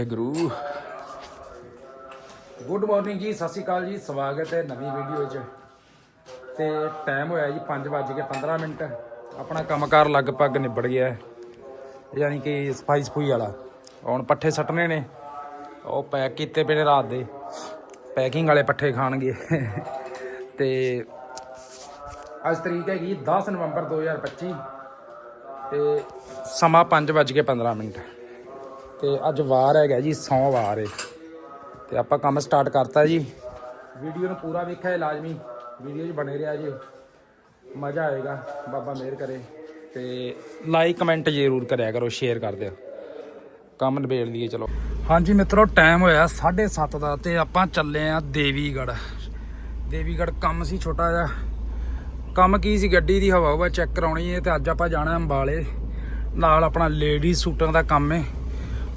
Waheguru. Good morning ਜੀ, ਸਤਿ ਸ਼੍ਰੀ ਅਕਾਲ ਜੀ, ਸਵਾਗਤ ਹੈ ਨਵੀਂ ਵੀਡੀਓ 'ਚ। ਤੇ ਟਾਈਮ ਹੋਇਆ ਜੀ 5:15 ਮਿੰਟ। ਆਪਣਾ ਕੰਮਕਾਰ ਲਗਭਗ ਨਿਬੜ ਗਿਆ ਹੈ। ਯਾਨੀ ਕਿ ਸਫ਼ਾਈ ਸਫੂਈ ਵਾਲਾ। ਹੁਣ ਪੱਠੇ ਸੱਟਣੇ ਨੇ। ਉਹ ਪੈਕ ਕੀਤੇ ਪਏ ਨੇ ਰਾਤ ਦੇ। ਪੈਕਿੰਗ ਵਾਲੇ ਪੱਠੇ ਖਾਣਗੇ। ਤੇ ਅੱਜ ਤਰੀਕ ਹੈਗੀ 10 ਨਵੰਬਰ 2025 ਤੇ ਸਮਾਂ 5:15 ਮਿੰਟ। ਤੇ ਅੱਜ ਵਾਰ ਹੈਗਾ ਜੀ ਸੋਮਵਾਰ ਹੈ ਤੇ ਆਪਾਂ ਕੰਮ ਸਟਾਰਟ ਕਰਤਾ ਜੀ। ਵੀਡੀਓ ਨੂੰ ਪੂਰਾ ਵੇਖਿਆ ਲਾਜ਼ਮੀ। ਵੀਡੀਓ 'ਚ ਬਣੇ ਰਿਹਾ ਜੀ। ਮਜ਼ਾ ਆਏਗਾ। ਬਾਬਾ ਮਿਹਰ ਕਰੇ। ਤੇ ਲਾਈਕ ਕਮੈਂਟ ਜ਼ਰੂਰ ਕਰਿਆ ਕਰੋ ਸ਼ੇਅਰ ਕਰ ਦਿਓ। ਕੰਮ ਨਿਬੇੜ ਲਈਏ, ਚਲੋ। ਹਾਂਜੀ ਮਿੱਤਰੋ ਟਾਈਮ ਹੋਇਆ 7:30 ਦਾ ਤੇ ਆਪਾਂ ਚੱਲੇ ਆ ਦੇਵੀਗੜ ਦੇਵੀਗੜ ਕੰਮ ਸੀ ਛੋਟਾ ਜਿਹਾ। ਕੰਮ ਕੀ ਸੀ? ਗੱਡੀ ਦੀ ਹਵਾ ਹਵਾ ਚੈੱਕ ਕਰਾਉਣੀ ਹੈ ਤੇ ਅੱਜ ਆਪਾਂ ਜਾਣਾ ਅੰਬਾਲੇ। ਨਾਲ ਆਪਣਾ ਲੇਡੀ ਸੂਟਾਂ ਦਾ ਕੰਮ ਹੈ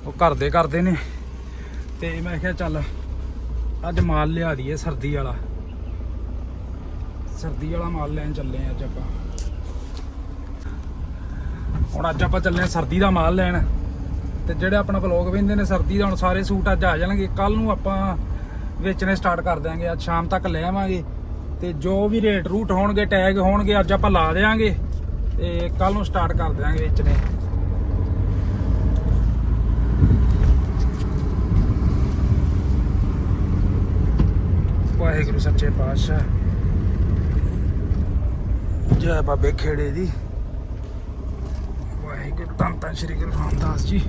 ਉਹ ਘਰ ਦੇ ਕਰਦੇ ਨੇ। ਤੇ ਮੈਂ ਕਿਹਾ ਚੱਲ, ਅੱਜ ਮਾਲ ਲਿਆ ਦਈਏ ਸਰਦੀ ਵਾਲਾ। ਸਰਦੀ ਵਾਲਾ ਮਾਲ ਲੈਣ ਚੱਲੇ ਆ ਅੱਜ ਆਪਾਂ। ਹੁਣ ਅੱਜ ਆਪਾਂ ਚੱਲੇ ਆ ਸਰਦੀ ਦਾ ਮਾਲ ਲੈਣ। ਤੇ ਜਿਹੜੇ ਆਪਣਾ ਵਲੌਗ ਵੇਂਦੇ ਨੇ ਸਰਦੀ ਦਾ, ਹੁਣ ਸਾਰੇ ਸੂਟ ਅੱਜ ਆ ਜਾਣਗੇ। ਕੱਲ ਨੂੰ ਆਪਾਂ ਵੇਚਣੇ ਸਟਾਰਟ ਕਰ ਦਿਆਂਗੇ। ਅੱਜ ਸ਼ਾਮ ਤੱਕ ਲੈ ਆਵਾਂਗੇ। ਤੇ ਜੋ ਵੀ ਰੇਟ ਰੂਟ ਹੋਣਗੇ ਟੈਗ ਹੋਣਗੇ, ਅੱਜ ਆਪਾਂ ਲਾ ਦੇਾਂਗੇ ਤੇ ਕੱਲ ਨੂੰ ਸਟਾਰਟ ਕਰ ਦਿਆਂਗੇ ਵੇਚਣੇ। ਵਾਹਿਗੁਰੂ ਸੱਚੇ ਪਾਤਸ਼ਾਹ। ਜੈ ਬਾਬੇ ਖੇੜੇ ਦੀ। ਵਾਹਿਗੁਰੂ, ਧੰਨ ਧੰਨ ਸ਼੍ਰੀ ਗੁਰੂ ਰਾਮਦਾਸ ਜੀ।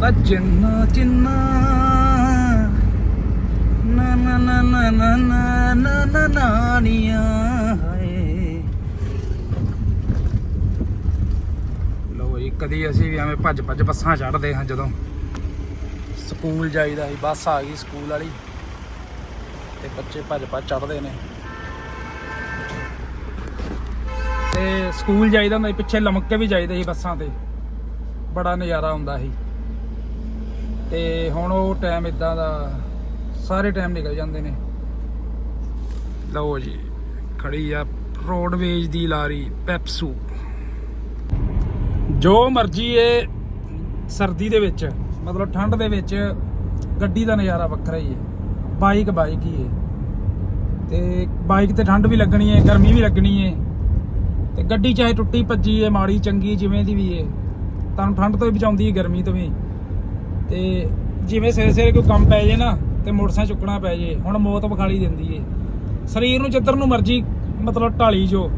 ਦਾ ਜਿੰਨਾ ਜਿੰਨਾ। ਨਾ ਨਾ ਨਾ ਨਾ ਨਾ ਨਾ ਨਾ, ਨਾਨੀਆਂ ਹਾਏ ਲੋ ਜੀ ਕਦੀ ਅਸੀਂ ਵੀ ਐਵੇਂ ਭੱਜ ਭੱਜ ਬੱਸਾਂ ਚੜ੍ਹਦੇ ਹਾਂ ਜਦੋਂ। ਸਕੂਲ ਜਾਈਦਾ ਸੀ, ਬੱਸ ਆ ਗਈ ਸਕੂਲ ਵਾਲੀ। ਤੇ ਬੱਚੇ ਭੱਜ ਭੱਜ ਚੜਦੇ ਨੇ। ਤੇ ਸਕੂਲ ਜਾਈਦਾ ਹੁੰਦਾ ਸੀ, ਪਿੱਛੇ ਲਮਕ ਕੇ ਵੀ ਜਾਈਦਾ ਸੀ ਬੱਸਾਂ ਤੇ। ਬੜਾ ਨਜ਼ਾਰਾ ਆਉਂਦਾ ਸੀ। ਤੇ ਹੁਣ ਉਹ ਟਾਈਮ ਇਦਾਂ ਦਾ, ਸਾਰੇ ਟਾਈਮ ਨਿਕਲ ਜਾਂਦੇ ਨੇ। ਲਓ ਜੀ, ਖੜੀ ਆ ਰੋਡਵੇਜ ਦੀ ਲਾਰੀ, ਪੈਪਸੂ। ਜੋ ਮਰਜ਼ੀ ਏ ਸਰਦੀ ਦੇ ਵਿੱਚ, ਮਤਲਬ ਠੰਡ ਦੇ ਵਿੱਚ ਗੱਡੀ ਦਾ ਨਜ਼ਾਰਾ ਵੱਖਰਾ ਹੀ ਹੈ। ਬਾਈਕ ਬਾਈਕ ਹੀ ਹੈ। ਤੇ ਬਾਈਕ ਤੇ ਠੰਡ ਵੀ ਲੱਗਣੀ ਹੈ, ਗਰਮੀ ਵੀ ਲੱਗਣੀ ਹੈ। ਤੇ ਗੱਡੀ ਚਾਹੇ ਟੁੱਟੀ ਭੱਜੀ ਹੈ, ਮਾੜੀ, ਚੰਗੀ, ਜਿਵੇਂ ਦੀ ਵੀ ਹੈ, ਤੁਹਾਨੂੰ ਠੰਡ ਤੋਂ ਵੀ ਬਚਾਉਂਦੀ ਹੈ, ਗਰਮੀ ਤੋਂ ਵੀ। ਤੇ ਜਿਵੇਂ ਸਵੇਰੇ ਸਵੇਰੇ ਕੋਈ ਕੰਮ ਪੈ ਜੇ ਨਾ, ਤੇ ਮੋਟਰਸਾਈਕਲ ਚੁੱਕਣਾ ਪੈ ਜੇ, ਹੁਣ ਮੌਤ ਵਿਖਾਲੀ ਦਿੰਦੀ ਏ ਸਰੀਰ ਨੂੰ ਜਿੱਧਰ ਨੂੰ ਮਰਜ਼ੀ ਮਤਲਬ ਢਾਲੀ ਜੋ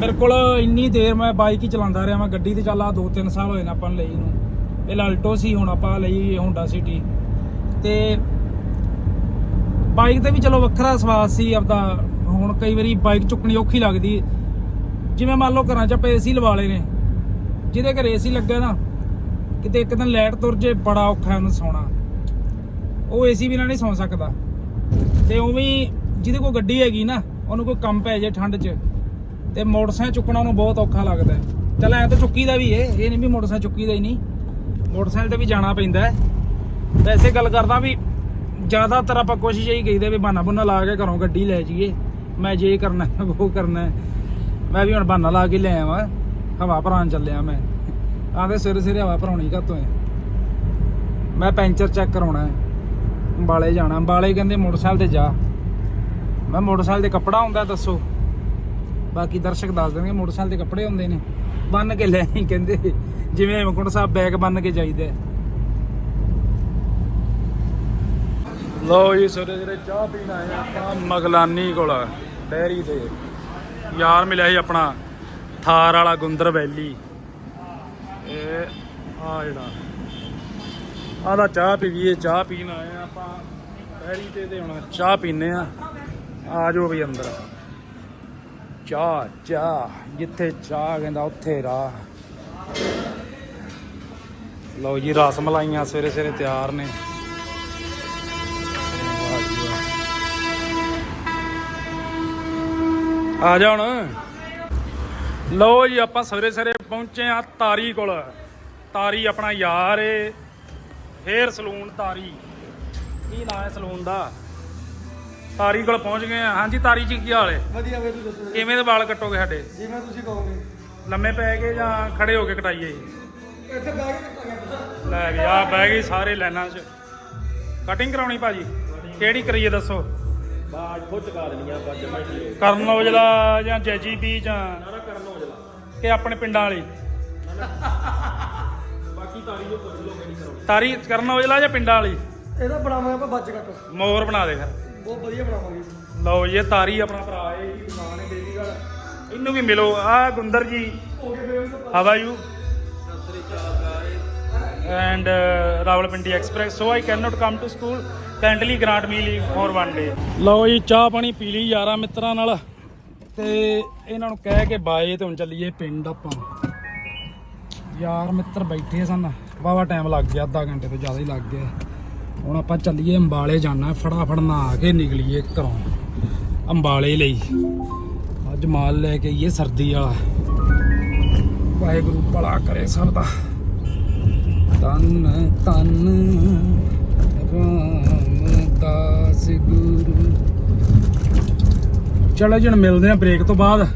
ਮੇਰੇ ਕੋਲ ਇੰਨੀ ਦੇਰ ਮੈਂ ਬਾਈਕ ਹੀ ਚਲਾਉਂਦਾ ਰਿਹਾ, ਮੈਂ ਗੱਡੀ ਤੇ ਚੱਲ ਆ 2-3 ਸਾਲ ਹੋਏ ਨੇ ਆਪਾਂ ਲਈ ਨੂੰ। ਪਹਿਲਾਂ ਅਲਟੋ ਸੀ, ਹੁਣ ਆਪਾਂ ਲਈ ਹੋਂਡਾ ਸਿਟੀ ਤੇ ਬਾਈਕ ਤੇ ਵੀ ਚਲੋ ਵੱਖਰਾ ਸਵਾਦ ਸੀ ਆਪਦਾ। ਹੁਣ ਕਈ ਵਾਰੀ ਬਾਈਕ ਚੁੱਕਣੀ ਔਖੀ ਲੱਗਦੀ। ਜਿਵੇਂ ਮੰਨ ਲਓ ਘਰਾਂ 'ਚ ਆਪਾਂ ਏਸੀ ਲਵਾ ਲਏ ਨੇ। ਜਿਹਦੇ ਘਰ ਏਸੀ ਲੱਗਾ ਨਾ, ਕਿਤੇ ਇੱਕ ਦਿਨ ਲਾਈਟ ਤੁਰ ਜੇ, ਬੜਾ ਔਖਾ ਉਹਨੂੰ ਸੌਣਾ। ਉਹ ਏਸੀ ਬਿਨਾਂ ਨਹੀਂ ਸੌਂ ਸਕਦਾ। ਤੇ ਉਵੇਂ ਜਿਹਦੇ ਕੋਲ ਗੱਡੀ ਹੈਗੀ ਨਾ, ਉਹਨੂੰ ਕੋਈ ਕੰਮ ਪੈ ਜੇ ਠੰਡ 'ਚ ਤੇ ਮੋਟਰਸਾਈਕਲ ਚੁੱਕਣਾ ਨੂੰ ਬਹੁਤ ਔਖਾ ਲੱਗਦਾ ਹੈ। ਚੱਲ ਐ ਤਾਂ ਚੁੱਕੀ ਦਾ ਵੀ ਏ ਇਹ ਨਹੀਂ ਵੀ ਮੋਟਰਸਾਈਕਲ ਚੁੱਕੀ ਦਾ ਹੀ ਨਹੀਂ। ਮੋਟਰਸਾਈਕਲ ਤੇ ਵੀ ਜਾਣਾ ਪੈਂਦਾ ਹੈ। ਵੈਸੇ ਗੱਲ ਕਰਦਾ ਵੀ ਜ਼ਿਆਦਾਤਰ ਆਪਾਂ ਕੋਸ਼ਿਸ਼ ਇਹੀ ਕਰੀਦੇ ਵੀ ਬਹਾਨਾ ਬੁਨਾ ਲਾ ਕੇ ਘਰੋਂ ਗੱਡੀ ਲੈ ਜਾਈਏ। ਮੈਂ ਜੇ ਕਰਨਾ ਹੈ, ਉਹ ਕਰਨਾ ਮੈਂ ਵੀ ਹੁਣ ਬਹਾਨਾ ਲਾ ਕੇ ਲੈ ਆਵਾਂ। ਹਵਾ ਭਰਾਉਣ ਚੱਲਿਆ ਮੈਂ। ਆਂਦੇ ਸਵੇਰੇ ਸਵੇਰੇ ਹਵਾ ਭਰਾਉਣੀ ਕਾਤੋਂ ਹੈ? ਮੈਂ ਪੈਂਚਰ ਚੈੱਕ ਕਰਾਉਣਾ ਹੈ। ਅੰਬਾਲੇ ਜਾਣਾ ਅੰਬਾਲੇ ਕਹਿੰਦੇ ਮੋਟਰਸਾਈਕਲ ਤੇ ਜਾ। ਮੈਂ ਮੋਟਰਸਾਈਕਲ ਤੇ ਕੱਪੜਾ ਹੁੰਦਾ ਦੱਸੋ। ਬਾਕੀ ਦਰਸ਼ਕ ਦੱਸ ਦੇਣਗੇ, ਮੋਟਰਸਾਈਕਲ ਦੇ ਕੱਪੜੇ ਹੁੰਦੇ ਨੇ। ਬੰਨ ਕੇ ਲੈ ਆਈ, ਕਹਿੰਦੇ, ਜਿਵੇਂ ਹੇਮਕੁੰਟ ਸਾਹਿਬ ਬੈਗ ਬੰਨ ਕੇ ਜਾਈਦਾ ਹੈ। ਜੀ, ਸਵੇਰੇ ਸਵੇਰੇ ਚਾਹ ਪੀਣ ਆਏ ਆਪਾਂ ਮਗਲਾਨੀ ਕੋਲ, ਡੈਰੀ ਤੇ। ਯਾਰ ਮਿਲਿਆ ਸੀ ਆਪਣਾ, ਥਾਰ ਵਾਲਾ ਗੁੰਦਰ ਵੈਲੀ। ਇਹ ਆ ਜਿਹੜਾ, ਆਹ ਚਾਹ ਪੀਵੀਏ, ਚਾਹ ਪੀਣ ਆਏ ਆਪਾਂ। ਡੈਰੀ ਤੇ ਤੇ ਹੁਣ ਚਾਹ ਪੀਨੇ ਆ ਆ ਜਾਓ ਵੀ ਅੰਦਰ। ਚਾਹ ਚਾਹ, ਜਿੱਥੇ ਚਾਹ ਕਹਿੰਦਾ ਉੱਥੇ ਰਾਹ। ਲਓ ਜੀ, ਰਸ ਮਲਾਈਆਂ ਸਵੇਰੇ ਸਵੇਰੇ ਤਿਆਰ ਨੇ। ਆ ਜਾ ਹੁਣ। ਲਓ ਜੀ, ਆਪਾਂ ਸਵੇਰੇ ਸਵੇਰੇ ਪਹੁੰਚੇ ਆ ਤਾਰੀ ਕੋਲ। ਤਾਰੀ ਆਪਣਾ ਯਾਰ ਏ। ਹੇਅਰ ਸਲੂਨ ਤਾਰੀ। ਕੀ ਨਾਂ ਹੈ ਸਲੂਨ ਦਾ? ਤਾਰੀ ਕੋਲ ਪਹੁੰਚ ਗਏ ਆ। ਹਾਂਜੀ ਤਾਰੀ ਜੀ ਕੀ ਹਾਲ ਹੈ ਵਧੀਆ ਵੇ ਤੂੰ ਦੱਸੋ ਕਿਵੇਂ ਦੇ ਵਾਲ ਕੱਟੋਗੇ ਸਾਡੇ? ਜਿਵੇਂ ਤੁਸੀਂ ਕਹੋਗੇ? ਲੰਮੇ ਪੈ ਗਏ ਜਾਂ ਖੜੇ ਹੋ ਕੇ ਕਟਾਈਏ? ਇੱਥੇ ਬੈਗ ਕੱਟਾਂਗੇ ਲੈ ਵੀ ਆ ਬਹਿ ਗਏ ਸਾਰੇ ਲਾਈਨਾਂ 'ਚ। ਕਟਿੰਗ ਕਰਾਉਣੀ ਭਾਜੀ? ਕਿਹੜੀ ਕਰੀਏ ਦੱਸੋ? ਬਾਜ ਖੁਦ ਚਕਾ ਦੇਣੀਆਂ ਆਪਾਂ ਜਮਾ ਹੀ ਕਰਨ ਔਜਲਾ ਜਾਂ ਜੈਜੀਬੀ ਜਾਂ ਸਾਰਾ ਕਰਨ ਹੋ ਜਲਾ ਕਿ ਆਪਣੇ ਪਿੰਡਾਂ ਵਾਲੀ? ਬਾਕੀ ਤਾਰੀ ਜੋ ਪੁੱਛ ਲਓ ਕਿਹੜੀ ਕਰੋ। ਤਾਰੀ ਕਰਨ ਔਜਲਾ ਜਾਂ ਪਿੰਡਾਂ ਵਾਲੀ? ਇਹਦਾ ਬਣਾਵਾਂਗੇ ਆਪਾਂ ਬੱਜ ਕੱਟ। ਮੋਰ ਬਣਾ ਦੇ ਫਿਰ। ਬਹੁਤ ਵਧੀਆ ਬਣਾਵਾਂਗੇ। ਲਓ ਜੀ ਇਹ ਤਾਰੀ ਆਪਣਾ ਭਰਾ ਹੈ ਜੀ ਦੁਕਾਨ ਹੈ ਦੇਵੀਗੜ੍ਹ ਇਹਨੂੰ ਵੀ ਮਿਲੋ। ਆ ਗੁੰਦਰ ji okay you and uh, Rawalpindi Express. So I cannot come to school. Kindly grant me leave for one day. ਲਓ ਜੀ ਚਾਹ ਪਾਣੀ ਪੀ ਲਈ ਯਾਰਾਂ ਮਿੱਤਰਾਂ ਨਾਲ। ਤੇ ਇਹਨਾਂ ਨੂੰ ਕਹਿ ਕੇ ਬਾਏ ਤੇ ਹੁਣ ਚੱਲੀਏ ਪਿੰਡ ਆਪਾਂ। ਯਾਰ ਮਿੱਤਰ ਬੈਠੇ ਸਨ। ਵਾਵਾ ਟਾਈਮ ਲੱਗ ਗਿਆ ਅੱਧਾ ਘੰਟੇ ਤੋਂ ਜ਼ਿਆਦਾ ਹੀ ਲੱਗ ਗਿਆ। ਹੁਣ ਆਪਾਂ ਚੱਲੀਏ ਅੰਬਾਲੇ ਜਾਣਾ, ਫਟਾਫਟ ਨਹਾ ਕੇ ਨਿਕਲੀਏ ਘਰੋਂ, ਅੰਬਾਲੇ ਲਈ। ਅੱਜ ਮਾਲ ਲੈ ਕੇ ਆਈਏ ਸਰਦੀ ਵਾਲਾ। ਵਾਹਿਗੁਰੂ ਭਲਾ ਕਰੇ ਸਭ ਦਾ ਤਨ ਤਨ ਰਾਮਦਾਸ ਗੁਰੂ। ਚਲੋ ਜਣ ਮਿਲਦੇ ਆ ਬ੍ਰੇਕ ਤੋਂ ਬਾਅਦ।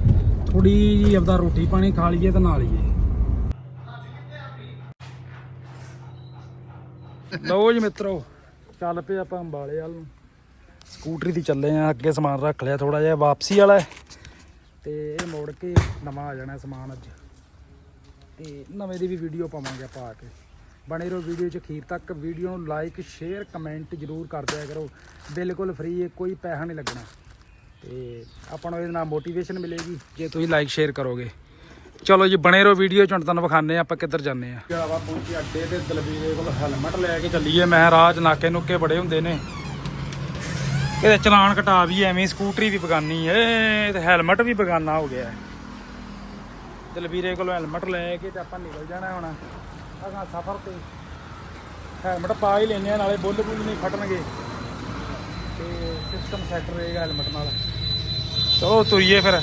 ਥੋੜੀ ਜੀ ਆਪਦਾ ਰੋਟੀ ਪਾਣੀ ਖਾ ਲਈਏ ਤੇ ਨਾ ਲਈਏ। ਲਓ ਜੀ ਮਿੱਤਰੋ। ਚੱਲ ਪਏ ਆਪਾਂ ਅੰਬਾਲੇ ਵੱਲ ਨੂੰ। ਸਕੂਟਰੀ ਦੀ ਚੱਲੇ ਆ ਅੱਗੇ ਸਮਾਨ ਰੱਖ ਲਿਆ ਥੋੜਾ ਜਿਹਾ ਵਾਪਸੀ ਵਾਲਾ ਤੇ ਇਹ ਮੋੜ ਕੇ ਨਵਾਂ ਆ ਜਾਣਾ ਸਮਾਨ ਅੱਜ। ਤੇ ਨਵੇਂ ਦੀ ਵੀ ਵੀਡੀਓ ਪਾਵਾਂਗੇ ਆਪਾਂ ਆ ਕੇ। ਬਣੇ ਰਹੋ ਵੀਡੀਓ ਚ ਅਖੀਰ ਤੱਕ। ਵੀਡੀਓ ਨੂੰ ਲਾਈਕ ਸ਼ੇਅਰ ਕਮੈਂਟ ਜਰੂਰ ਕਰ ਦਿਆ ਕਰੋ। ਬਿਲਕੁਲ ਫ੍ਰੀ ਹੈ ਕੋਈ ਪੈਸਾ ਨਹੀਂ ਲੱਗਣਾ। ਤੇ ਆਪਾਂ ਨੂੰ ਇਹਦੇ ਨਾਲ ਮੋਟੀਵੇਸ਼ਨ ਮਿਲੇਗੀ। ਜੇ ਤੁਸੀਂ ਲਾਈਕ ਸ਼ੇਅਰ ਕਰੋਗੇ। ਚਲੋ ਜੀ, ਬਣੇ ਰਹੋ ਵੀਡੀਓ ਚ ਤੁਹਾਨੂੰ ਵਿਖਾਉਂਦੇ ਆ ਆਪਾਂ ਕਿੱਧਰ ਜਾਂਦੇ ਆ ਜਲਾਵਾ ਪਹੁੰਚੀ ਅੱਡੇ ਤੇ ਦਲਵੀਰੇ ਕੋਲ ਹੈਲਮਟ ਲੈ ਕੇ ਚੱਲੀਏ ਮੈਂ ਰਾਜ ਨਾਕੇ ਨੁੱਕੇ ਬੜੇ ਹੁੰਦੇ ਨੇ। ਇਹਦੇ ਚਲਾਨ ਘਟਾ ਵੀ ਐਵੇਂ, ਸਕੂਟਰੀ ਵੀ ਬਗਾਨੀ ਏ ਤੇ ਹੈਲਮਟ ਵੀ ਬਗਾਨਾ ਹੋ ਗਿਆ ਦਲਵੀਰੇ ਕੋਲੋਂ ਹੈਲਮਟ ਲੈ ਕੇ ਤੇ ਆਪਾਂ ਨਿਕਲ ਜਾਣਾ ਹੁਣ। ਅਗਾਂ ਸਫ਼ਰ ਤੇ ਹੈਲਮਟ ਪਾ ਹੀ ਲੈਨੇ ਆ ਨਾਲੇ ਬੁੱਲ ਬੁੱਲ ਨਹੀਂ ਫਟਣਗੇ। ਤੇ ਸਿਸਟਮ ਸੈੱਟ ਰਹੇਗਾ ਹੈਲਮਟ ਨਾਲ। ਚਲੋ ਤੁਰੀਏ ਫਿਰ।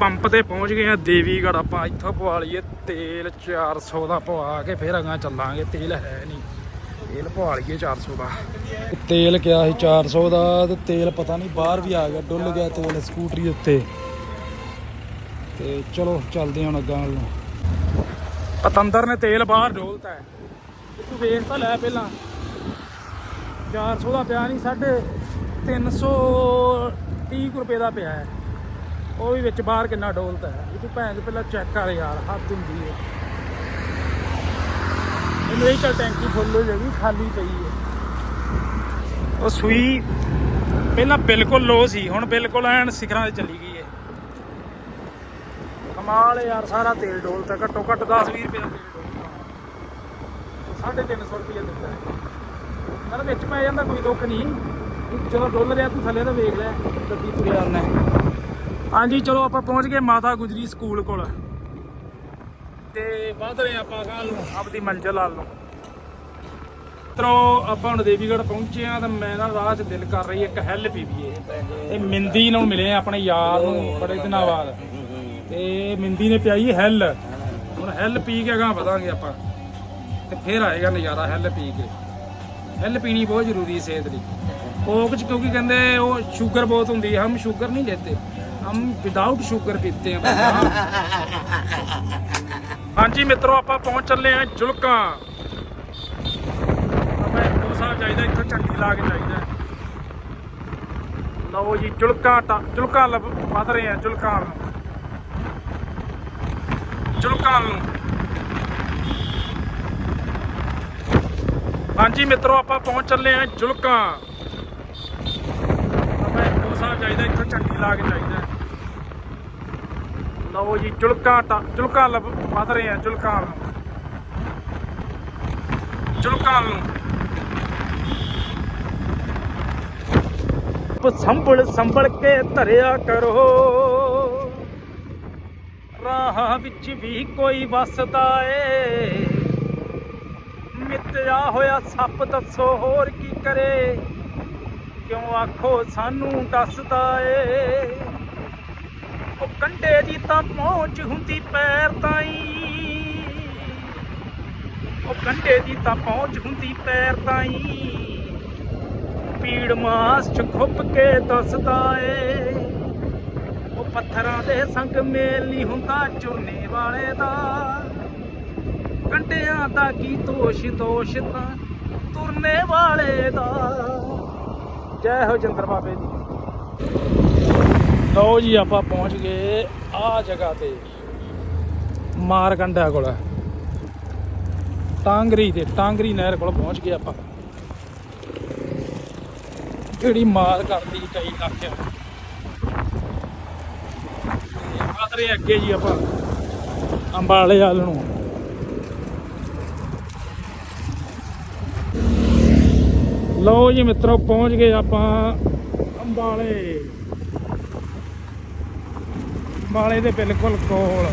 ਪੰਪ ਤੇ ਪਹੁੰਚ ਗਏ ਆ ਦੇਵੀਗੜ ਆਪਾਂ ਇੱਥੋਂ ਪਵਾ ਲਈਏ ਤੇਲ 400 ਦਾ ਪਵਾ ਕੇ ਫਿਰ ਅਗਾਂ ਚੱਲਾਂਗੇ, ਤੇਲ ਹੈ ਨਹੀਂ। ਤੇਲ ਪਵਾ ਲਈਏ 400 ਦਾ। ਤੇਲ ਕਿਹਾ ਸੀ 400 ਦਾ ਤੇ ਤੇਲ ਪਤਾ ਨਹੀਂ ਬਾਹਰ ਵੀ ਆ ਗਿਆ, ਡੁੱਲ ਗਿਆ ਤੇਲ ਸਕੂਟਰੀ ਉੱਤੇ। ਤੇ ਚਲੋ ਚੱਲਦੇ ਹਾਂ ਹੁਣ ਅੱਗਾ ਵੱਲ ਨੂੰ। ਪਤੰਦਰ ਨੇ ਤੇਲ ਬਾਹਰ ਡੋਲਤਾ ਹੈ। ਤੂੰ ਵੇਖ ਤਾਂ ਲੈ ਪਹਿਲਾਂ। 400 ਦਾ ਪਿਆ ਨਹੀਂ, ਸਾਢੇ 330 ਕੁ ਰੁਪਏ ਦਾ ਪਿਆ ਹੈ। ਉਹ ਵੀ ਵਿੱਚ ਬਾਹਰ ਕਿੰਨਾ ਡੋਲਤਾ ਹੈ। ਇਹ ਤੂੰ ਭੈਣ ਚੋਦ ਪਹਿਲਾਂ ਚੈੱਕ ਕਰ ਯਾਰ ਹੱਦ ਹੁੰਦੀ ਹੈ। ਇਹਨੂੰ ਇਹ ਚੱਲ ਟੈਂਕੀ ਫੁੱਲ ਹੋ ਜਾਏਗੀ ਖਾਲੀ ਪਈ ਹੈ। ਉਹ ਸੂਈ ਪਹਿਲਾਂ ਬਿਲਕੁਲ ਲੋ ਸੀ ਹੁਣ ਬਿਲਕੁਲ ਐਨ ਸਿਖਰਾਂ ਤੇ ਚਲੀ ਗਈ ਹੈ। ਕਮਾਲ ਯਾਰ ਸਾਰਾ ਤੇਲ ਡੋਲਤਾ ਘੱਟੋ ਘੱਟ 10 20 ਰੁਪਏ ਦਾ ਤੇਲ ਡੋਲਤਾ। 350 ਰੁਪਏ ਦਿੰਦਾ ਨਾਲ ਵਿੱਚ ਪੈ ਜਾਂਦਾ ਕੋਈ ਦੁੱਖ ਨਹੀਂ। ਜਦੋਂ ਡੁੱਲ ਰਿਹਾ ਤੂੰ ਥੱਲੇ ਤਾਂ ਵੇਖ ਲੈ ਗੱਡੀ ਤੁਰਿਆ ਆਉਣਾ ਹਾਂਜੀ, ਚਲੋ ਆਪਾਂ ਪਹੁੰਚ ਗਏ ਮਾਤਾ ਗੁਜਰੀ ਸਕੂਲ ਕੋਲ। ਤੇ ਵੱਧ ਰਹੇ ਆਪਾਂ ਕੱਲ ਨੂੰ, ਆਪਦੀ ਮੰਜ਼ਿਲ ਵੱਲ ਨੂੰ। ਤਰੋ ਆਪਾਂ ਹੁਣ ਦੇਵੀਗੜ੍ਹ ਪਹੁੰਚੇ ਆ ਤਾਂ ਮੈਂ ਨਾ ਰਾਹ 'ਚ ਦਿਲ ਕਰ ਰਹੀ ਇੱਕ ਹੈਲ ਪੀਵੀਏ। ਇਹ ਮਿੰਦੀ ਨੂੰ ਮਿਲੇ ਆਪਣੇ ਯਾਰ ਨੂੰ, ਬੜੇ ਦਿਨਾਂ ਬਾਅਦ। ਤੇ ਮਿੰਦੀ ਨੇ ਪਿਆਈ ਹੈਲ। ਹੁਣ ਹੈਲ ਪੀ ਕੇ ਅਗਾਂ ਵਧਾਂਗੇ ਆਪਾਂ। ਤੇ ਫਿਰ ਆਏਗਾ ਨਜ਼ਾਰਾ ਹੈਲ ਪੀ ਕੇ। ਹੈਲ ਪੀਣੀ ਬਹੁਤ ਜ਼ਰੂਰੀ ਸਿਹਤ ਲਈ। ਕੋਕ ਚ ਕਿਉਂਕਿ ਕਹਿੰਦੇ ਉਹ ਸ਼ੂਗਰ ਬਹੁਤ ਹੁੰਦੀ ਹੈ, ਹਮ ਸ਼ੂਗਰ ਨਹੀਂ ਲੈਤੇ ਹਮ ਵਿਦਾਊਟ ਸ਼ੂਗਰ ਪੀਤੇ ਹਾਂ ਹਾਂਜੀ ਮਿੱਤਰੋ, ਆਪਾਂ ਪਹੁੰਚ ਚੱਲੇ ਆ ਜੁਲਕਾਂ। ਆਪਾਂ ਇੱਕ ਸਾਹਿਬ ਚਾਹੀਦਾ ਇੱਥੋਂ ਝੰਡੀ ਲਾ ਕੇ ਚਾਹੀਦਾ ਲਓ ਜੀ, ਜੁਲਕਾਂ ਤਾਂ, ਜੁਲਕਾਂ ਵਧ ਰਹੇ ਆ, ਜੁਲਕਾਂ ਨੂੰ। ਜੁਲਕਾਂ ਨੂੰ। ਹਾਂਜੀ ਮਿੱਤਰੋ, ਆਪਾਂ ਪਹੁੰਚ ਚੱਲੇ ਆ ਜੁਲਕਾਂ। ਆਪਾਂ ਇੱਕ ਸਾਹਿਬ ਚਾਹੀਦਾ ਇੱਥੋਂ ਝੰਡੀ ਲਾ ਕੇ ਚਾਹੀਦਾ ਲਓ ਜੀ ਜੁਲਕਾਂ ਜੁਲਕਾਂ ਵਧ ਰਹੇ ਆ ਜੁਲਕਾਂ ਜੁਲਕਾਂ ਸੰਭਲ ਸੰਭਲ ਕੇ ਧਰਿਆ ਕਰੋ। ਰਾਹਾਂ ਵਿੱਚ ਵੀ ਕੋਈ ਵਸਦਾ ਏ। ਮਿੱਤਿਆ ਹੋਇਆ ਸੱਪ ਦੱਸੋ ਹੋਰ ਕੀ ਕਰੇ। ਕਿਉਂ ਆਖੋ ਸਾਨੂੰ ਦੱਸਦਾ ਏ? ਉਹ ਕੰਡੇ ਦੀ ਤਾਂ ਪਹੁੰਚ ਹੁੰਦੀ ਪੈਰ ਤਾਈ। ਉਹ ਕੰਡੇ ਦੀ ਤਾਂ ਪਹੁੰਚ ਹੁੰਦੀ ਪੈਰ ਤਾਈ। ਪੀੜ ਮਾਸ ਚ ਖੁੱਪ ਕੇ ਦੱਸਦਾ ਏ, ਉਹ ਪੱਥਰਾਂ ਦੇ ਸੰਗ ਮੇਲ ਨਹੀਂ ਹੁੰਦਾ ਚੁਰਨੇ ਵਾਲੇ ਦਾ। ਕੰਡਿਆਂ ਦਾ ਕੀ ਦੋਸ਼ ਦੋਸ਼ ਤਾਂ ਤੁਰਨੇ ਵਾਲੇ ਦਾ। ਜੈ ਹੋ ਚੰਦਰ ਬਾਬੇ ਦੀ। ਲਓ ਜੀ, ਆਪਾਂ ਪਹੁੰਚ ਗਏ ਆ ਜਗ੍ਹਾ ਤੇ, ਮਾਰਕੰਡਾ ਕੋਲ। ਟਾਂਗਰੀ ਤੇ, ਟਾਂਗਰੀ ਨਹਿਰ ਕੋਲ ਪਹੁੰਚ ਗਏ ਆਪਾਂ। ਜਿਹੜੀ ਮਾਰ ਕਰਦੀ ਕਈ ਇਲਾਕਿਆਂ ਆਦਰੇ ਅੱਗੇ ਜੀ ਆਪਾਂ, ਅੰਬਾਲੇ ਵਾਲ ਨੂੰ। ਲਓ ਜੀ ਮਿੱਤਰੋ, ਪਹੁੰਚ ਗਏ ਆਪਾਂ ਅੰਬਾਲੇ। ਅੰਬਾਲੇ ਦੇ ਬਿਲਕੁਲ ਕੋਲ।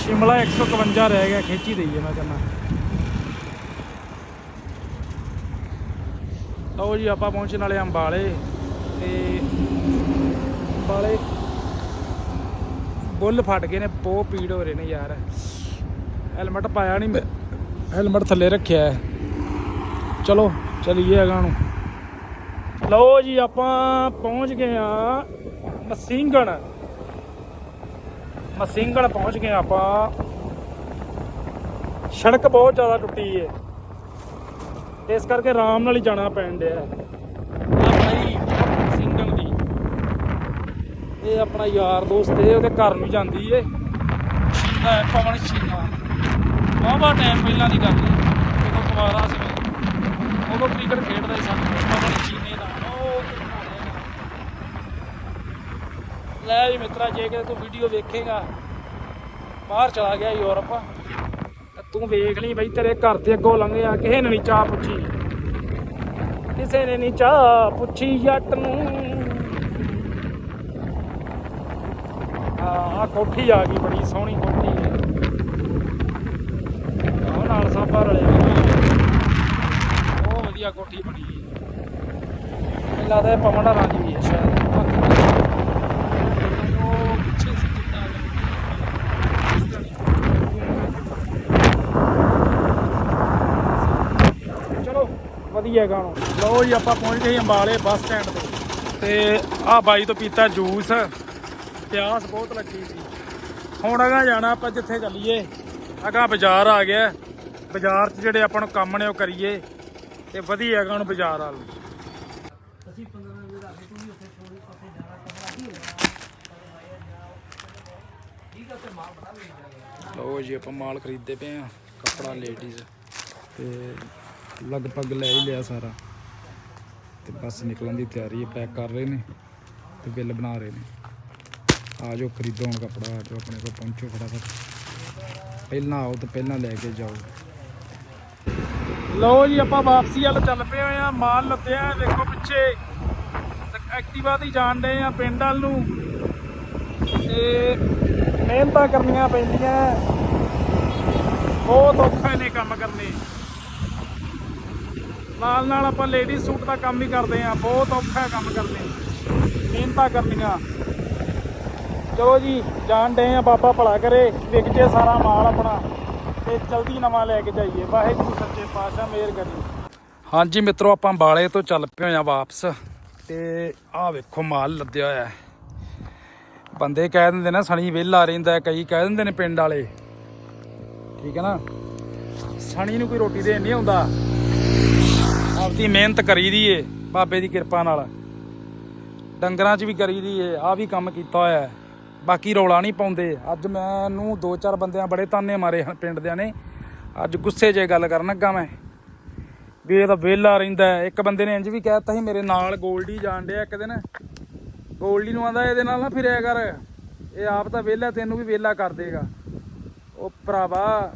ਸ਼ਿਮਲਾ 151 ਰਹਿ ਗਿਆ, ਖੇਚੀ ਦਈਏ ਮੈਂ ਕਹਿੰਦਾ। ਲਓ ਜੀ, ਆਪਾਂ ਪਹੁੰਚਣ ਵਾਲੇ ਅੰਬਾਲੇ ਤੇ ਅੰਬਾਲੇ ਬੁੱਲ ਫਟ ਗਏ ਨੇ, ਬਹੁਤ ਪੀੜ ਹੋ ਰਹੇ ਨੇ ਯਾਰ। ਹੈਲਮਟ ਪਾਇਆ ਨਹੀਂ ਮੈਂ, ਹੈਲਮਟ ਥੱਲੇ ਰੱਖਿਆ। ਚਲੋ ਚਲੀਏ ਅਗਾਂ ਨੂੰ ਲਓ ਜੀ ਆਪਾਂ ਪਹੁੰਚ ਗਏ ਆ ਮਸਿੰਗਣ। ਮਸਿੰਗਣ ਪਹੁੰਚ ਗਏ ਆਪਾਂ। ਸੜਕ ਬਹੁਤ ਜ਼ਿਆਦਾ ਟੁੱਟੀ ਏ। ਇਸ ਕਰਕੇ ਆਰਾਮ ਨਾਲ ਹੀ ਜਾਣਾ ਪੈਣ ਡਿਆ ਆ ਭਾਈ ਸਿੰਗਲ ਦੀ। ਇਹ ਆਪਣਾ ਯਾਰ ਦੋਸਤ ਏ ਉਹਦੇ ਘਰ ਨੂੰ ਜਾਂਦੀ ਏ। ਹੈ, ਪਵਨ ਸ਼ੀਨਾ ਵਾਹਵਾ ਟਾਈਮ ਪਹਿਲਾਂ ਦੀ ਗੱਲ ਏ। ਜਦੋਂ ਕੁਵਾਰਾ ਸੀ ਉਦੋਂ ਕ੍ਰਿਕਟ ਖੇਡਦਾ ਸੀ ਸਾਨੂੰ ਪਵਨ ਸ਼ੀਨੇ ਦਾ ਲੈ ਵੀ ਮਿੱਤਰਾ ਜੇ ਕਿ ਤੂੰ ਵੀਡੀਓ ਵੇਖੇਗਾ, ਬਾਹਰ ਚਲਾ ਗਿਆ ਯੂਰਪ। ਤੂੰ ਵੇਖ ਲਈ ਬਈ, ਤੇਰੇ ਘਰ ਦੇ ਅੱਗੋਂ ਲੰਘਿਆ ਕਿਸੇ ਨੇ ਨਹੀਂ ਚਾਹ ਪੁੱਛੀ। ਕਿਸੇ ਨੇ ਨਹੀਂ ਚਾਹ ਪੁੱਛੀ ਜੱਟ ਨੂੰ। ਆ ਕੋਠੀ ਆ ਗਈ ਬੜੀ ਸੋਹਣੀ ਕੋਠੀ। ਹੈ ਉਹ ਨਾਲ ਸਾਬਾ ਰਲਿਆ ਵਧੀਆ ਕੋਠੀ ਬਣੀ ਹੈ। ਮੈਨੂੰ ਲੱਗਦਾ ਇਹ ਪਵਨ ਦਾ ਰੰਗ ਵੀ ਹੈ ਸ਼ਾਇਦ। ਉਹ ਪਿੱਛੇ ਸੀ ਚਿੱਟਾ ਚਲੋ, ਵਧੀਆ ਗਾਣੋ। ਲਓ ਜੀ, ਆਪਾਂ ਪਹੁੰਚ ਗਏ ਅੰਬਾਲੇ ਬੱਸ ਸਟੈਂਡ ਤੇ। ਤੇ ਆਹ ਬਾਈ ਤੋਂ ਪੀਤਾ ਜੂਸ। ਪਿਆਸ ਬਹੁਤ ਲੱਗੀ ਸੀ। ਹੁਣ ਅਗਾ ਜਾਣਾ ਆਪਾਂ ਜਿੱਥੇ ਚੱਲੀਏ। ਅਗਾ ਬਾਜ਼ਾਰ ਆ ਗਿਆ। ਬਾਜ਼ਾਰ 'ਚ ਜਿਹੜੇ ਆਪਾਂ ਨੂੰ ਕੰਮ ਨੇ ਉਹ ਕਰੀਏ। ਤੇ ਵਧੀਆ ਹੈਗਾ ਹੁਣ ਬਾਜ਼ਾਰ ਵਾਲ। ਲਓ ਜੀ ਆਪਾਂ ਮਾਲ ਖਰੀਦਦੇ ਪਏ ਆ ਕੱਪੜਾ ਲੇਡੀਜ਼ ਤੇ ਲਗਭਗ ਲੈ ਹੀ ਲਿਆ ਸਾਰਾ। ਤੇ ਬਸ ਨਿਕਲਣ ਦੀ ਤਿਆਰੀ ਹੈ ਪੈਕ ਕਰ ਰਹੇ ਨੇ ਤੇ ਬਿੱਲ ਬਣਾ ਰਹੇ ਨੇ। ਆ ਜਾਓ ਖਰੀਦੋ ਹੁਣ ਕੱਪੜਾ ਆ ਜਾਓ ਆਪਣੇ ਕੋਲ ਪਹੁੰਚੋ ਫਟਾਫਟ। ਪਹਿਲਾਂ ਆਓ ਤੇ ਪਹਿਲਾਂ ਲੈ ਕੇ ਜਾਓ। ਲਓ ਜੀ, ਆਪਾਂ ਵਾਪਸੀ ਵੱਲ ਚੱਲ ਪਏ ਹੋਏ ਆ ਮਾਲ ਲੱਦਿਆ ਵੇਖੋ ਪਿੱਛੇ। ਤੇ ਐਕਟਿਵਾ ਤੇ ਜਾਣ ਡਏ ਆ ਪਿੰਡ ਵੱਲ ਨੂੰ। ਤੇ ਮਿਹਨਤਾਂ ਕਰਨੀਆਂ ਪੈਂਦੀਆਂ। ਬਹੁਤ ਔਖੇ ਨੇ ਕੰਮ ਕਰਨੇ। ਨਾਲ ਨਾਲ ਆਪਾਂ ਲੇਡੀ ਸੂਟ ਦਾ ਕੰਮ ਵੀ ਕਰਦੇ ਆ ਬਹੁਤ ਔਖਾ ਕੰਮ ਕਰਨੇ। ਮਿਹਨਤਾਂ ਕਰਨੀਆਂ। ਚਲੋ ਜੀ, ਜਾਣ ਡਏ ਆ ਬਾਬਾ ਭਲਾ ਕਰੇ ਵਿਕ ਜੇ ਸਾਰਾ ਮਾਲ ਆਪਣਾ। ਤੇ ਜਲਦੀ ਨਵਾਂ ਲੈ ਕੇ ਜਾਈਏ। ਵਾਹਿਗੁਰੂ ਸੱਚੇ ਪਾਤਸ਼ਾਹ, ਮਿਹਰ ਕਰੀ। ਹਾਂਜੀ ਮਿੱਤਰੋ, ਆਪਾਂ ਬਾਲੇ ਤੋਂ ਚੱਲ ਪਏ ਆ ਵਾਪਸ। ਤੇ ਆਹ ਵੇਖੋ, ਮਾਲ ਲੱਦਿਆ ਹੋਇਆ ਹੈ। ਬੰਦੇ ਕਹਿ ਦਿੰਦੇ ਨਾ, ਸਣੀ ਵਿਹਲਾ ਰਹਿੰਦਾ ਕਈ ਕਹਿ ਦਿੰਦੇ ਨੇ ਪਿੰਡ ਵਾਲੇ। ਠੀਕ ਹੈ ਨਾ? ਸਣੀ ਨੂੰ ਕੋਈ ਰੋਟੀ ਦੇਣ ਨਹੀਂ ਆਉਂਦਾ। ਆਪਦੀ ਮਿਹਨਤ ਕਰੀਦੀ ਏ, ਬਾਬੇ ਦੀ ਕਿਰਪਾ ਨਾਲ। ਡੰਗਰਾਂ 'ਚ ਵੀ ਕਰੀ ਦੀ ਏ ਆ ਵੀ ਕੰਮ ਕੀਤਾ ਹੋਇਆ ਹੈ। ਬਾਕੀ ਰੌਲਾ ਨਹੀਂ ਪਾਉਂਦੇ। ਅੱਜ ਮੈਨੂੰ ਦੋ ਚਾਰ ਬੰਦਿਆਂ ਬੜੇ ਤਾਨੇ ਮਾਰੇ ਹਨ ਪਿੰਡ ਦਿਆਂ ਨੇ। ਅੱਜ ਗੁੱਸੇ 'ਚ ਗੱਲ ਕਰਨ ਲੱਗਾ ਮੈਂ। ਵੀ ਇਹ ਤਾਂ ਵਿਹਲਾ ਰਹਿੰਦਾ ਇੱਕ ਬੰਦੇ ਨੇ ਇੰਜ ਵੀ ਕਹਿਤਾ ਸੀ, ਮੇਰੇ ਨਾਲ ਗੋਲਡੀ ਜਾਣ ਡਿਆ ਇੱਕ ਦਿਨ। ਗੋਲਡੀ ਨੂੰ ਆਂਦਾ ਇਹਦੇ ਨਾਲ ਨਾ ਫਿਰਿਆ ਕਰ। ਇਹ ਆਪ ਤਾਂ ਵਿਹਲਾ, ਤੈਨੂੰ ਵੀ ਵਿਹਲਾ ਕਰ ਦੇਗਾ। ਉਹ ਭਰਾਵਾ,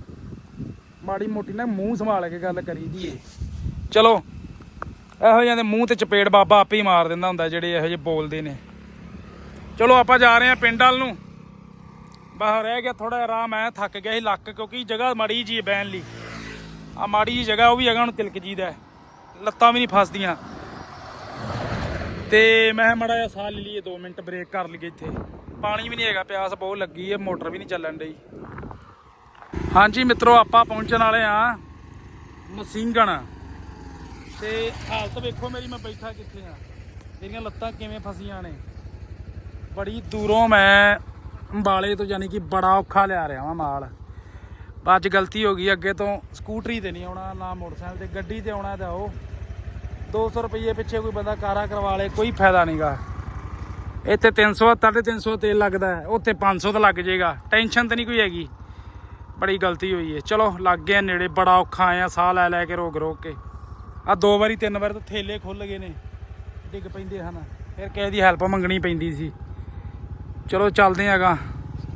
ਮਾੜੀ ਮੋਟੀ ਨਾ ਮੂੰਹ ਸੰਭਾਲ ਕੇ ਗੱਲ ਕਰੀਦੀ ਏ। ਚਲੋ, ਇਹੋ ਜਿਹੇ ਦੇ ਮੂੰਹ ਤੇ ਚਪੇੜ ਬਾਬਾ ਆਪੇ ਹੀ ਮਾਰ ਦਿੰਦਾ ਹੁੰਦਾ ਜਿਹੜੇ ਇਹੋ ਜਿਹੇ ਬੋਲਦੇ ਨੇ। ਚਲੋ ਆਪਾਂ ਜਾ ਰਹੇ ਹਾਂ ਪਿੰਡ ਵਾਲ ਨੂੰ। ਬਾਹਰ ਰਹਿ ਗਿਆ ਥੋੜਾ ਆਰਾਮ ਮੈਂ ਥੱਕ ਗਿਆ ਸੀ ਲੱਕ, ਕਿਉਂਕਿ ਜਗ੍ਹਾ ਮਾੜੀ ਜੀ ਬੈਣ ਲਈ। ਆ ਮਾੜੀ ਜੀ ਜਗ੍ਹਾ, ਉਹ ਵੀ ਜਗ੍ਹਾ ਨੂੰ ਤਿਲਕ ਜੀ ਦਾ ਲੱਤਾਂ ਵੀ ਨਹੀਂ ਫਸਦੀਆਂ। ਤੇ ਮੈਂ ਮੜਾ ਜਿਹਾ ਸਾਹ ਲੈ ਲਈਏ 2 ਮਿੰਟ ਬ੍ਰੇਕ ਕਰ ਲਈਏ ਇੱਥੇ। ਪਾਣੀ ਵੀ ਨਹੀਂ ਹੈਗਾ, ਪਿਆਸ ਬਹੁਤ ਲੱਗੀ ਹੈ, ਮੋਟਰ ਵੀ ਨਹੀਂ ਚੱਲਣ ਡਈ। ਹਾਂਜੀ ਮਿੱਤਰੋ, ਆਪਾਂ ਪਹੁੰਚਣ ਵਾਲੇ ਆ ਮਸਿੰਗਣ। ਤੇ ਹਾਲਤ ਵੇਖੋ ਮੇਰੀ, ਮੈਂ ਬੈਠਾ ਕਿੱਥੇ ਆ ਮੇਰੀਆਂ ਲੱਤਾਂ ਕਿਵੇਂ ਫਸੀਆਂ ਨੇ? ਬੜੀ ਦੂਰੋਂ ਮੈਂ ਅੰਬਾਲੇ ਤੋਂ ਯਾਨੀ ਕਿ ਬੜਾ ਔਖਾ ਲਿਆ ਰਿਹਾ ਵਾਂ ਮਾਲ। ਅੱਜ ਗਲਤੀ ਹੋ ਗਈ ਅੱਗੇ ਤੋਂ ਸਕੂਟਰੀ ਤੇ ਨਹੀਂ ਆਉਣਾ ਨਾ ਮੋਟਰਸਾਈਕਲ ਤੇ ਗੱਡੀ ਤੇ ਆਉਣਾ ਤਾਂ ਉਹ। 200 ਰੁਪਏ ਪਿੱਛੇ ਕੋਈ ਬੰਦਾ ਕਾਰਾ ਕਰਵਾ ਲੇ ਕੋਈ ਫਾਇਦਾ ਨਹੀਂਗਾ ਇੱਥੇ 300 350 ਤੇਲ ਲੱਗਦਾ ਹੈ, ਉੱਥੇ 500 ਤਾਂ ਲੱਗ ਜਾਏਗਾ ਟੈਨਸ਼ਨ ਤਾਂ ਨਹੀਂ ਕੋਈ ਹੈਗੀ। ਬੜੀ ਗਲਤੀ ਹੋਈ ਹੈ ਚਲੋ ਲੱਗ ਗਏ ਨੇੜੇ ਬੜਾ ਔਖਾ ਆਇਆ ਸਾਹ ਲੈ ਲੈ ਕੇ ਰੋਕ ਰੋਕ ਕੇ। ਆ ਦੋ ਵਾਰੀ ਤਿੰਨ ਵਾਰ ਤਾਂ ਥੇਲੇ ਖੁੱਲ ਗਏ ਨੇ ਡਿੱਗ ਪੈਂਦੇ ਹਨ। ਫਿਰ ਕਿਸੇ ਦੀ ਹੈਲਪ ਮੰਗਣੀ ਪੈਂਦੀ ਸੀ। ਚਲੋ ਚੱਲਦੇ ਆਂਗਾ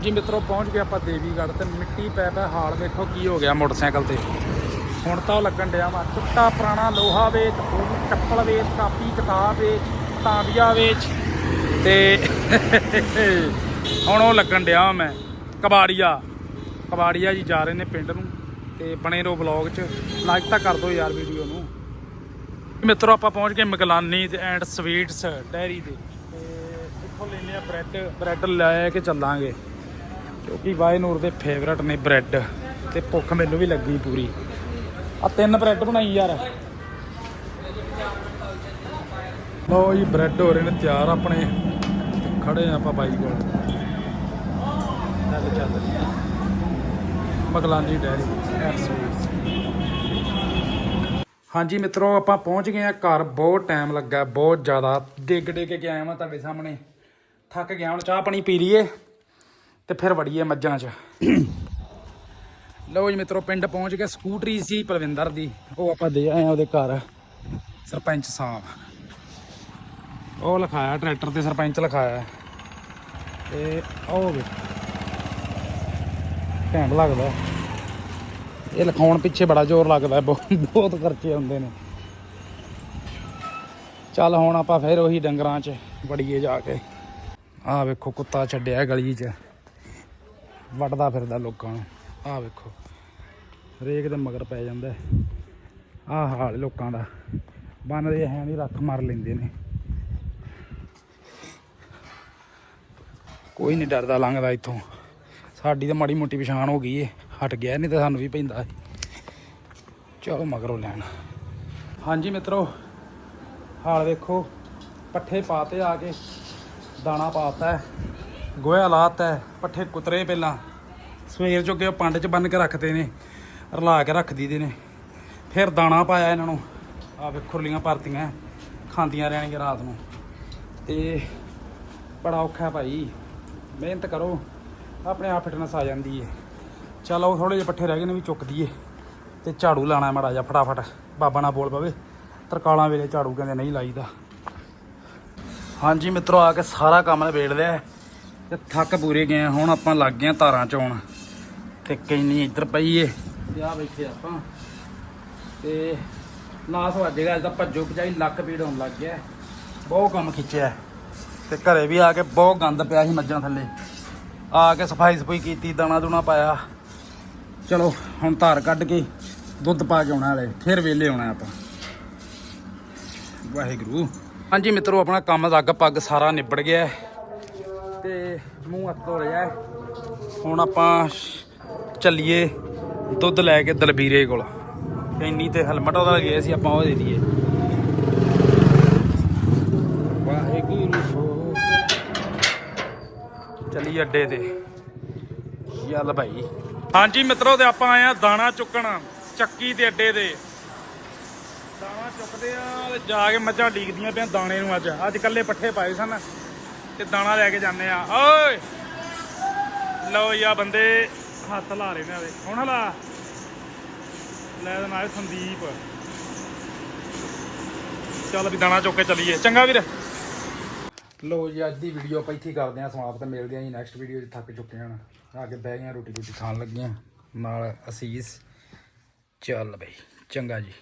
ਜੀ ਮਿੱਤਰੋ, ਪਹੁੰਚ ਗਏ ਆਪਾਂ ਦੇਵੀਗੜ੍ਹ ਤੇ ਮਿੱਟੀ ਪੈ ਪੈ ਹਾਲ ਵੇਖੋ ਕੀ ਹੋ ਗਿਆ ਮੋਟਰਸਾਈਕਲ ਤੇ। ਹੁਣ ਤਾਂ ਉਹ ਲੱਗਣ ਡਿਆ ਵਾ, ਚਿੱਟਾ ਪੁਰਾਣਾ ਲੋਹਾ ਵੇਚ ਚੱਪਲ ਵੇਚ, ਕਾਪੀ, ਕਿਤਾਬ ਵੇਚ ਤਾਂਬੀਆ ਵੇਚ ਤੇ ਹੁਣ ਉਹ ਲੱਗਣ ਡਿਆ ਵਾਂ ਮੈਂ, ਕਬਾੜੀਆ। ਕਬਾੜੀਆ ਜੀ ਜਾ ਰਹੇ ਨੇ ਪਿੰਡ ਨੂੰ ਤੇ ਬਣੇ ਰਹੋ ਵਲੌਗ 'ਚ ਲਾਈਕ ਤਾਂ ਕਰ ਦਿਓ ਯਾਰ ਵੀਡੀਓ ਨੂੰ। ਮਿੱਤਰੋ, ਆਪਾਂ ਪਹੁੰਚ ਗਏ ਮਗਲਾਨੀ ਤੇ ਐਂਡ ਸਵੀਟਸ ਡੈਰੀ ਦੇ ਇੱਥੋਂ ਲੈਨੇ ਆ ਬ੍ਰੈਡ ਬ੍ਰੈਡ ਲੈ ਕੇ ਚੱਲਾਂਗੇ। ਕਿਉਂਕਿ ਵਾਈ ਦੇ ਫੇਵਰਟ ਨੇ ਬ੍ਰੈਡ ਤੇ ਭੁੱਖ ਮੈਨੂੰ ਵੀ ਲੱਗੀ ਪੂਰੀ। ਆ ਤਿੰਨ ਬ੍ਰੈਡ ਬਣਾਈ ਯਾਰ। ਲਓ ਜੀ, ਬ੍ਰੈਡ ਹੋ ਰਹੇ ਨੇ ਤਿਆਰ ਆਪਣੇ। ਖੜੇ ਆ ਆਪਾਂ ਬਾਈ ਕੋਲ। ਚੱਲ ਚੱਲ। ਮਗਲਾਨੀ ਡੈਰੀ ਐਂਡ ਸਵੀਟਸ ਹਾਂਜੀ ਮਿੱਤਰੋ, ਆਪਾਂ ਪਹੁੰਚ ਗਏ ਆ ਘਰ। ਬਹੁਤ ਟਾਈਮ ਲੱਗਾ, ਬਹੁਤ ਜ਼ਿਆਦਾ। ਡਿੱਗ ਡਿੱਗ ਕੇ ਆਇਆ ਮੈਂ ਤੁਹਾਡੇ ਸਾਹਮਣੇ। ਥੱਕ ਗਿਆ ਹੁਣ ਚਾਹ ਪਾਣੀ ਪੀ ਲਈਏ ਤੇ ਫਿਰ ਵੜੀਏ ਮੱਝਾਂ 'ਚ। ਲਓ ਜੀ ਮਿੱਤਰੋ, ਪਿੰਡ ਪਹੁੰਚ ਕੇ ਸਕੂਟਰੀ ਸੀ ਪਲਵਿੰਦਰ ਦੀ। ਉਹ ਆਪਾਂ ਦੇ ਆਏ ਆ ਉਹਦੇ ਘਰ, ਸਰਪੰਚ ਸਾਹਿਬ। ਉਹ ਲਿਖਾਇਆ ਟਰੈਕਟਰ ਤੇ ਸਰਪੰਚ ਲਿਖਾਇਆ। ਤੇ ਉਹ ਵੇ। ਘੈਂਟ ਲੱਗਦਾ। ਇਹ ਲਿਖਾਉਣ ਪਿੱਛੇ ਬੜਾ ਜ਼ੋਰ ਲੱਗਦਾ ਬਹੁਤ ਬਹੁਤ ਖਰਚੇ ਹੁੰਦੇ ਨੇ। ਚੱਲ ਹੁਣ ਆਪਾਂ ਫਿਰ ਉਹੀ ਡੰਗਰਾਂ 'ਚ ਵੜੀਏ ਜਾ ਕੇ। ਆਹ ਵੇਖੋ ਕੁੱਤਾ ਛੱਡਿਆ ਗਲੀ 'ਚ। ਵੱਢਦਾ ਫਿਰਦਾ ਲੋਕਾਂ ਨੂੰ। ਆਹ ਵੇਖੋ। ਹਰੇਕ ਦੇ ਮਗਰ ਪੈ ਜਾਂਦਾ। ਆਹ ਹਾਲ ਲੋਕਾਂ ਦਾ। ਬੰਨਦੇ ਹੈ ਨਹੀਂ, ਰੱਖ ਮਾਰ ਲੈਂਦੇ ਨੇ। ਕੋਈ ਨਹੀਂ ਡਰਦਾ ਲੰਘਦਾ ਇੱਥੋਂ। ਸਾਡੀ ਤਾਂ ਮਾੜੀ ਮੋਟੀ ਪਛਾਣ ਹੋ ਗਈ ਏ। ਹਟ ਗਿਆ ਨਹੀਂ ਤਾਂ ਸਾਨੂੰ ਵੀ ਪੈਂਦਾ ਚਲੋ ਮਗਰੋਂ ਲੈਣ। ਹਾਂਜੀ ਮਿੱਤਰੋ, ਹਾਲ ਵੇਖੋ। ਪੱਠੇ ਪਾਤੇ ਆ ਕੇ। ਦਾਣਾ ਪਾਤਾ ਗੋਹਾ ਲਾਤਾ ਹੈ, ਪੱਠੇ ਕੁਤਰੇ ਪਹਿਲਾਂ। ਸਵੇਰ ਜੋਗੇ ਉਹ ਪੰਡ 'ਚ ਬੰਨ ਕੇ ਰੱਖਦੇ ਨੇ, ਰਲਾ ਕੇ ਰੱਖ ਦਈਦੇ ਨੇ। ਫਿਰ ਦਾਣਾ ਪਾਇਆ ਇਹਨਾਂ ਨੂੰ। ਆ ਵੇ ਖੁਰਲੀਆਂ ਭਰਤੀਆਂ ਖਾਂਦੀਆਂ ਰਹਿਣਗੀਆਂ ਰਾਤ ਨੂੰ। ਤੇ ਬੜਾ ਔਖਾ ਭਾਈ। ਮਿਹਨਤ ਕਰੋ, ਆਪਣੇ ਆਪ ਫਿਟਨੈਸ ਆ ਜਾਂਦੀ ਏ। ਚਲੋ ਥੋੜੇ ਜਿਹੇ ਪੱਠੇ ਰਹਿ ਗਏ ਨੇ, ਵੀ ਚੁੱਕ ਦਈਏ। ਤੇ ਝਾੜੂ ਲਾਣਾ ਮਾੜਾ ਜਿਹਾ, ਫਟਾਫਟ। ਬਾਬਾ ਨਾ ਬੋਲ ਪਵੇ, ਤਰਕਾਲਾਂ ਵੇਲੇ ਝਾੜੂ ਕਹਿੰਦੇ ਨਹੀਂ ਲਾਈਦਾ। ਹਾਂਜੀ ਮਿੱਤਰੋ, ਆ ਕੇ ਸਾਰਾ ਕੰਮ ਨਿਬੇੜ ਲਿਆ ਤੇ ਥੱਕ ਪੂਰੇ ਗਏ ਹੁਣ ਆਪਾਂ ਲੱਗ ਗਏ ਹਾਂ ਧਾਰਾਂ ਚੋਣ। ਤੇ ਕੈਨੀ ਇੱਧਰ ਪਈ ਏ। ਤੇ ਆ ਬੈਠੇ ਆਪਾਂ। ਤੇ ਨਾਸ ਵੱਜੇਗਾ ਅੱਜ ਤਾਂ ਭੱਜੋ ਭਜਾਈ ਲੱਕ ਪੀੜ ਹੋਣ ਲੱਗ ਗਿਆ ਬਹੁਤ ਕੰਮ ਖਿੱਚਿਆ ਹੈ। ਤੇ ਘਰੇ ਵੀ ਆ ਕੇ ਬਹੁਤ ਗੰਦ ਪਿਆ ਸੀ ਮੱਝਾਂ ਥੱਲੇ। ਆ ਕੇ ਸਫ਼ਾਈ ਸਫ਼ਾਈ ਕੀਤੀ, ਦਾਣਾ ਦੂਣਾ ਪਾਇਆ। ਚਲੋ, ਹੁਣ ਧਾਰ ਕੱਢ ਕੇ ਦੁੱਧ ਪਾ ਕੇ ਆਉਣਾ ਹਲੇ। ਫਿਰ ਵੇਲੇ ਆਉਣਾ ਆਪਾਂ। ਵਾਹਿਗੁਰੂ। ਹਾਂਜੀ ਮਿੱਤਰੋ, ਆਪਣਾ ਕੰਮ ਲੱਗ ਪੱਗ ਸਾਰਾ ਨਿਬੜ ਗਿਆ ਤੇ ਮੂੰਹ ਹੱਥ ਧੋ ਲਿਆ ਹੁਣ ਆਪਾਂ ਚੱਲੀਏ ਦੁੱਧ ਲੈ ਕੇ ਦਲਬੀਰੇ ਕੋਲ। ਇੰਨੀ ਤੇ ਹੈਲਮਟ ਉਹਦਾ ਗਿਆ ਸੀ, ਆਪਾਂ ਉਹ ਦੇ ਦਈਏ। ਵਾਹਿਗੁਰੂ। ਚੱਲੀ ਅੱਡੇ ਤੇ। ਚੱਲ ਭਾਈ। ਹਾਂਜੀ ਮਿੱਤਰੋ, ਤੇ ਆਪਾਂ ਆਏ ਆ ਦਾਣਾ ਚੁੱਕਣ, ਚੱਕੀ ਤੇ ਅੱਡੇ ਤੇ। ਚੁੱਕਦੇ ਆ ਜਾ ਕੇ ਮੱਝਾਂ ਡੀਕਦੀਆਂ ਪਿਆ ਦਾਣੇ ਨੂੰ ਅੱਜ। ਅੱਜ ਕੱਲੇ ਪੱਠੇ ਪਾਏ ਸਨ ਤੇ ਦਾਣਾ ਲੈ ਕੇ ਜਾਂਦੇ ਆ। ਓਏ! ਲਓ ਯਾ ਬੰਦੇ ਹੱਥ ਲਾ ਰਹੇ ਨੇ ਆਵੇ ਹੁਣ ਲਾ। ਲੈ ਦੇ ਨਾਲ ਸੰਦੀਪ। ਚੱਲ ਵੀ ਦਾਣਾ ਚੁੱਕ ਕੇ ਚਲੀਏ। ਚੰਗਾ ਵੀਰ। ਲੋ ਜੀ, ਅੱਜ ਦੀ ਵੀਡੀਓ ਆਪਾਂ ਇੱਥੇ ਕਰਦੇ ਹਾਂ ਸਮਾਪਤ। ਮਿਲਦੇ ਹਾਂ ਜੀ ਨੈਕਸਟ ਵੀਡੀਓ 'ਚ ਥੱਕ ਚੁੱਕੇ ਹਾਂ। ਆ ਕੇ ਬਹਿ ਗਏ ਰੋਟੀ ਰੋਟੀ ਖਾਣ ਲੱਗੇ ਹਾਂ। ਨਾਲ ਅਸੀਸ ਚੱਲ ਬਈ, ਚੰਗਾ ਜੀ।